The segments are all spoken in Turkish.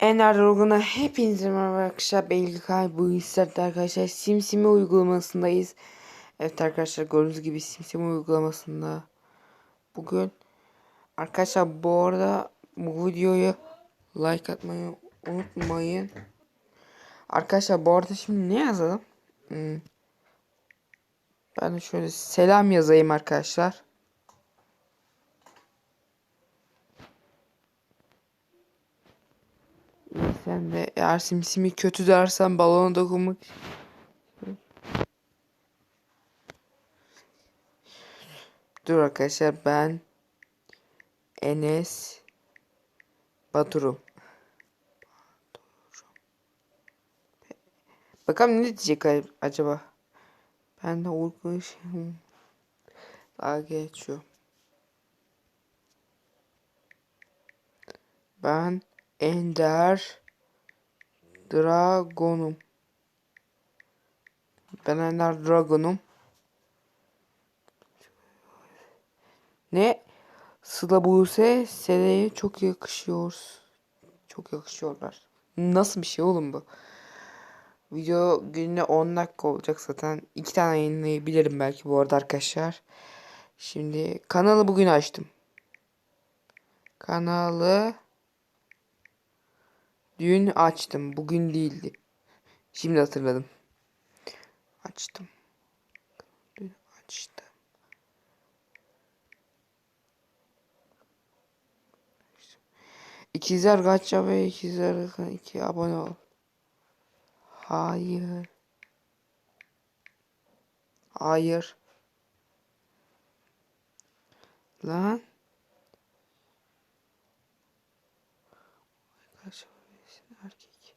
Ener Rogun'a hepinize merhaba arkadaşlar. Belki bu hissetti arkadaşlar. Simsimi uygulamasındayız. Evet arkadaşlar gördüğünüz gibi Simsimi uygulamasında. Bugün arkadaşlar bu arada bu videoyu like atmayı unutmayın. Arkadaşlar bu arada şimdi ne yazalım? Hmm. Ben şöyle selam yazayım arkadaşlar. Sen de eğer simsimi kötü dersen balona dokunmak Dur arkadaşlar ben Enes Baturum. Bakalım ne diyecek acaba? Ben de uygun daha geçiyor. Ben Ender Dragon'um. Ben Ender Dragon'um. Ne? Sıla Buse Sele'ye çok yakışıyor. Çok yakışıyorlar. Nasıl bir şey oğlum bu? Video gününe 10 dakika olacak zaten. 2 tane yayınlayabilirim belki bu arada arkadaşlar. Şimdi kanalı bugün açtım. Kanalı dün açtım. Bugün değildi. Şimdi hatırladım. Açtım. Dün açtım. İkizler kaçça ve ikizler iki abone ol. Hayır. Hayır. Lan. Kaç erkek.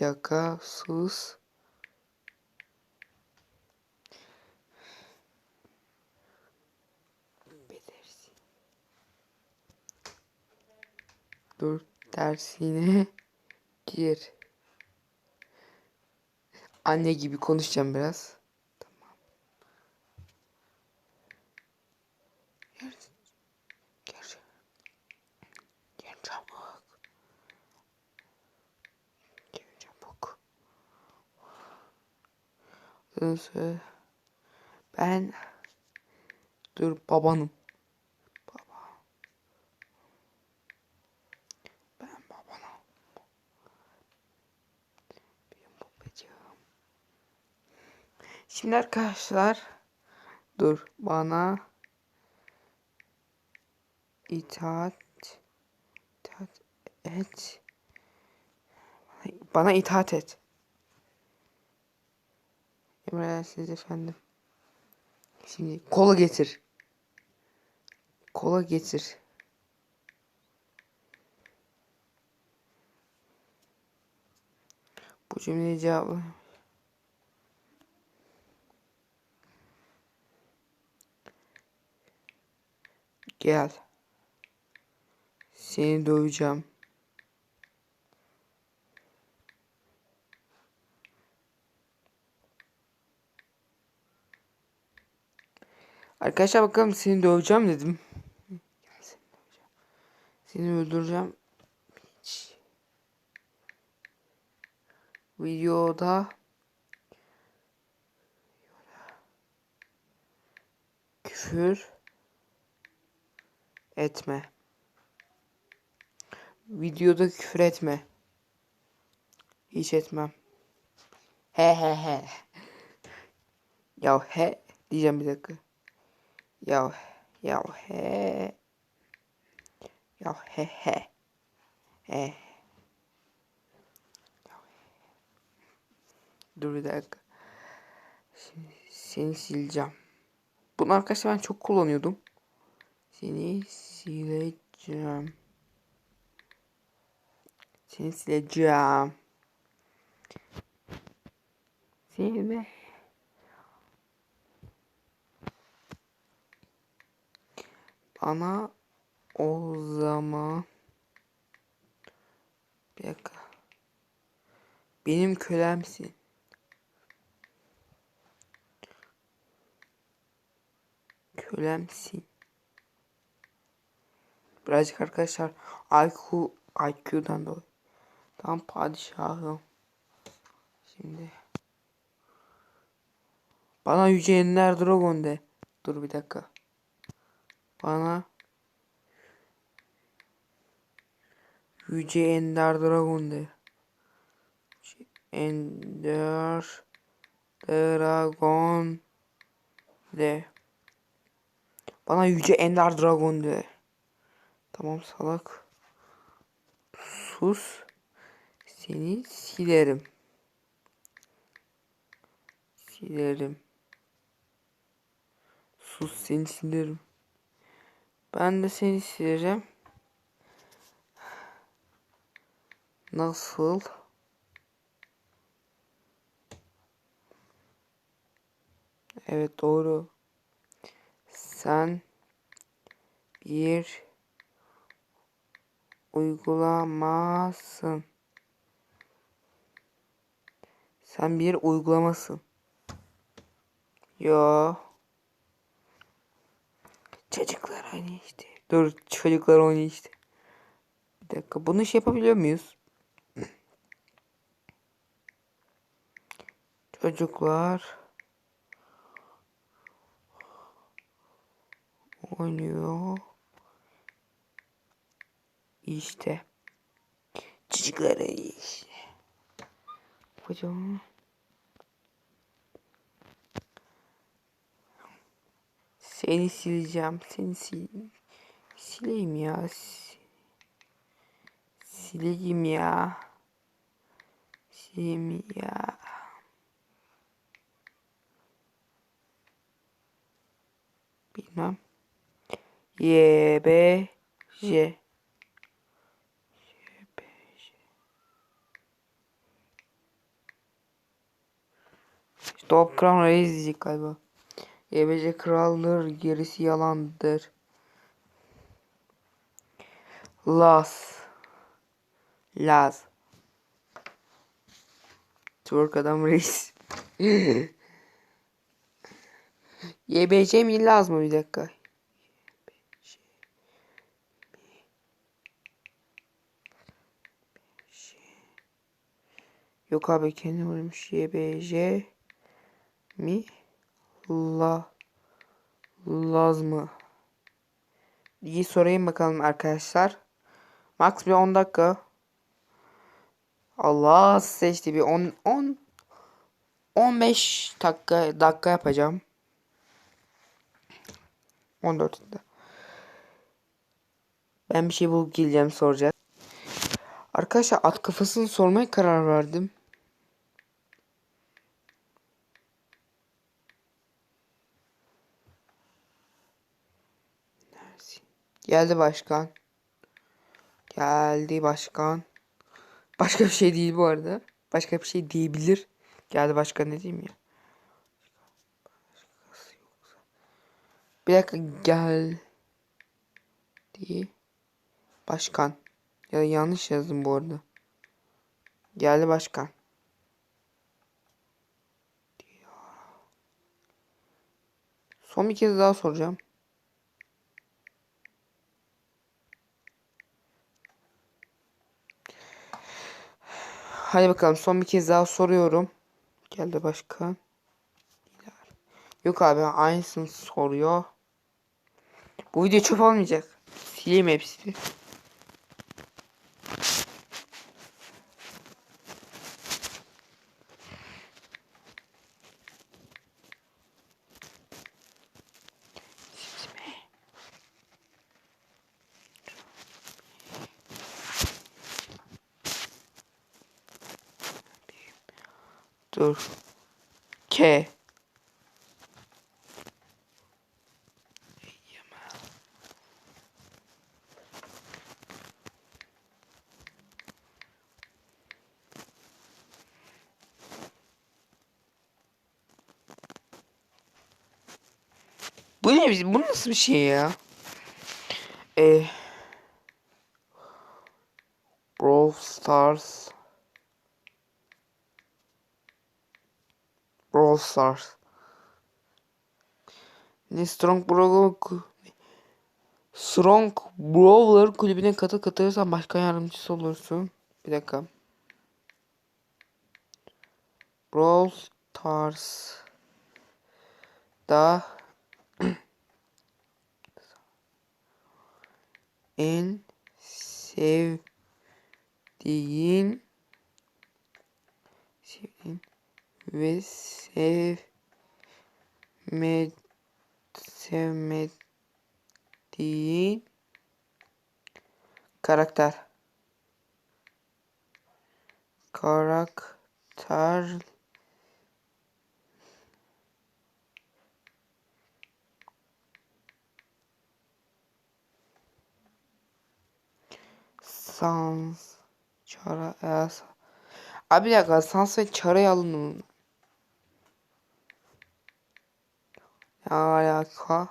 Bir sus. Bedersin. Dur dersine gir. Anne gibi konuşacağım biraz. Tamam. Gir. Gir. Gir çabuk. Gir çabuk. Söyle. Ben dur babanım. Baba. Ben babanım. Benim babacığım. Şimdi arkadaşlar dur bana itaat itaat et bana itaat et. Emredersiniz efendim. Şimdi kola getir. Kola getir. Bu cümleyi cevapla. Gel. Seni döveceğim. Arkadaşlar bakalım seni döveceğim dedim. Seni öldüreceğim. Hiç. Videoda küfür etme. Videoda küfür etme. Hiç etmem. He he he. Ya he diyeceğim bir dakika. Ya ya he. Ya he he. Dur bir dakika. Şimdi seni sileceğim. Bunu arkadaşlar ben çok kullanıyordum. Seni sileceğim. Seni sileceğim. Silme. Bana o zaman bir dakika. Benim kölemsin. Kölemsin. Birazcık arkadaşlar IQ, IQ'dan dolayı. Tam padişahım. Şimdi. Bana Yüce Ender Dragon de. Dur bir dakika. Bana Yüce Ender Dragon de. Ender Dragon de. Bana Yüce Ender Dragon de. Tamam salak. Sus. Seni silerim. Silerim. Sus seni silerim. Ben de seni sileceğim. Nasıl? Evet doğru. Sen bir uygulamasın. Sen bir uygulamasın. Yo. Çocuklar oynuyor işte. Dur çocuklar oynuyor işte. Bir dakika bunu şey yapabiliyor muyuz? Çocuklar oynuyor. İşte. Çocuklar işte. Hocam. Seni sileceğim. Seni sil sileyim ya. Si- Sileyim ya. Sileyim ya. Bilmem. Y B J Top Crown diyecek galiba. YBC kraldır, gerisi yalandır. Las. Laz. Türk adam reis. YBC mi Laz mı bir dakika? Yok abi kendi vurmuş. YBC mi? La Laz mı? İyi sorayım bakalım arkadaşlar. Max bir 10 dakika. Allah seçti bir 10 10 15 dakika dakika yapacağım. 14 dakika. Ben bir şey bulup geleceğim soracak. Arkadaşlar at kafasını sormaya karar verdim. Geldi başkan. Geldi başkan. Başka bir şey değil bu arada. Başka bir şey diyebilir. Geldi başkan ne diyeyim ya. Bir dakika gel. Diye. Başkan. Ya yanlış yazdım bu arada. Geldi başkan. Son bir kez daha soracağım. Hadi bakalım son bir kez daha soruyorum. Geldi başkan. Yok abi aynısını soruyor. Bu video çöp olmayacak. Sileyim hepsini. Dur. K. Bu ne? Bu nasıl bir şey ya? Ee, Brawl Stars. Brawl Stars. Ne Strong Brawl Strong Brawler kulübüne katıl katılırsan başkan yardımcısı olursun. Bir dakika. Brawl Stars da en sevdiğin ve sevmed sevmediğin karakter. Karakter Sans Çara Abi bir dakika Sans ve Çara'yı alın mı? Ne alaka?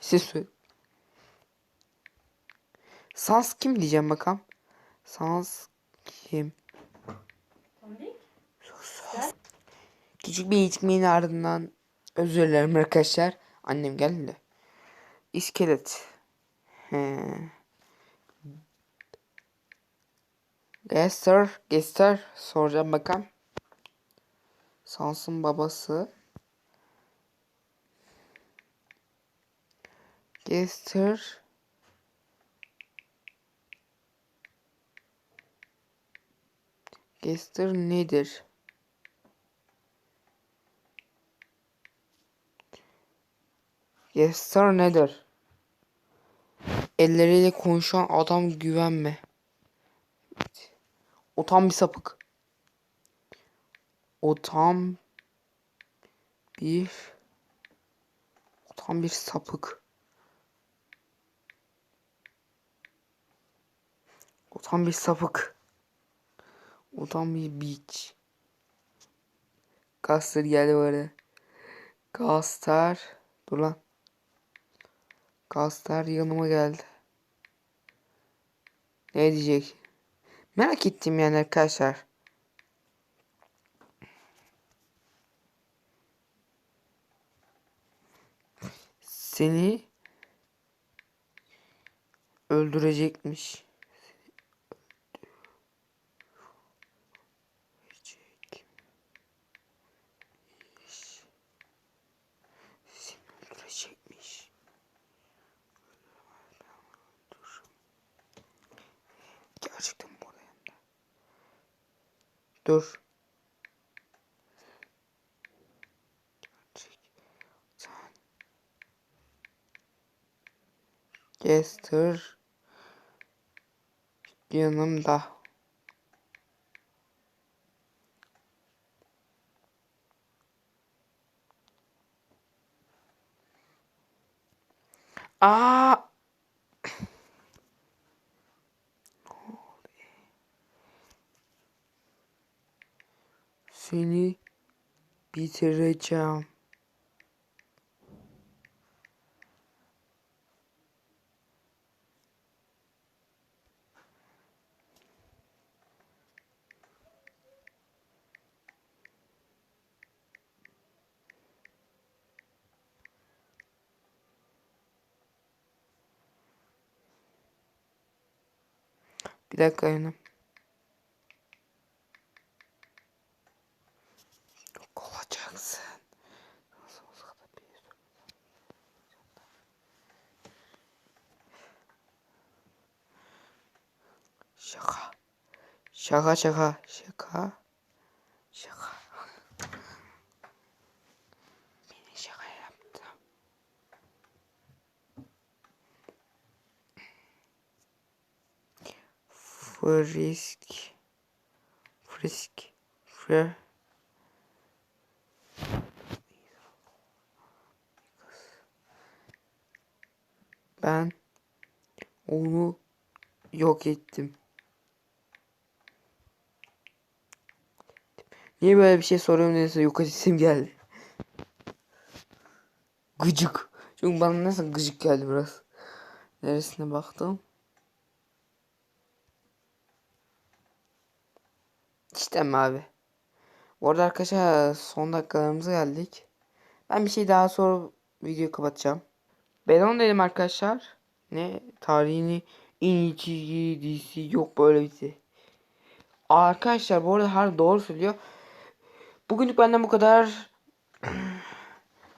Siz söyle. Sans kim diyeceğim bakalım. Sans kim? Tombik. Küçük bir eğitmenin ardından özür dilerim arkadaşlar. Annem geldi. İskelet. He. Gester, Gester soracağım bakalım. Sans'ın babası. Gester. Gester nedir? Gester nedir? Elleriyle konuşan adam güvenme. Tam bir sapık. O tam bir o tam bir sapık. O tam bir sapık. O tam bir biç. Gaster geldi böyle. Gaster. Dur lan. Gaster yanıma geldi. Ne diyecek? Merak ettim yani arkadaşlar. Seni öldürecekmiş. Öldürecekmiş. Gerçekten bu arada. Dur. Gester. Yanımda. Aa! Seni bitireceğim. Bir dakika Şaka. Şaka şaka. Şaka. Şaka. Beni şaka yaptı. Frisk. Frisk. Frisk. Ben onu yok ettim. Niye böyle bir şey soruyorum neyse yok edesim geldi. Gıcık. Çünkü bana nasıl gıcık geldi biraz. Neresine baktım. İşte abi? Bu arada arkadaşlar son dakikalarımıza geldik. Ben bir şey daha sor videoyu kapatacağım. Ben onu dedim arkadaşlar. Ne? Tarihini en iyi çizgi dizisi yok böyle bir şey. Arkadaşlar bu arada har doğru söylüyor. Bugünlük benden bu kadar.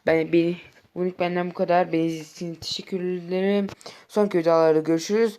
Ben beni bugünlük benden bu kadar. Beni için teşekkür ederim. Sonraki videolarda görüşürüz.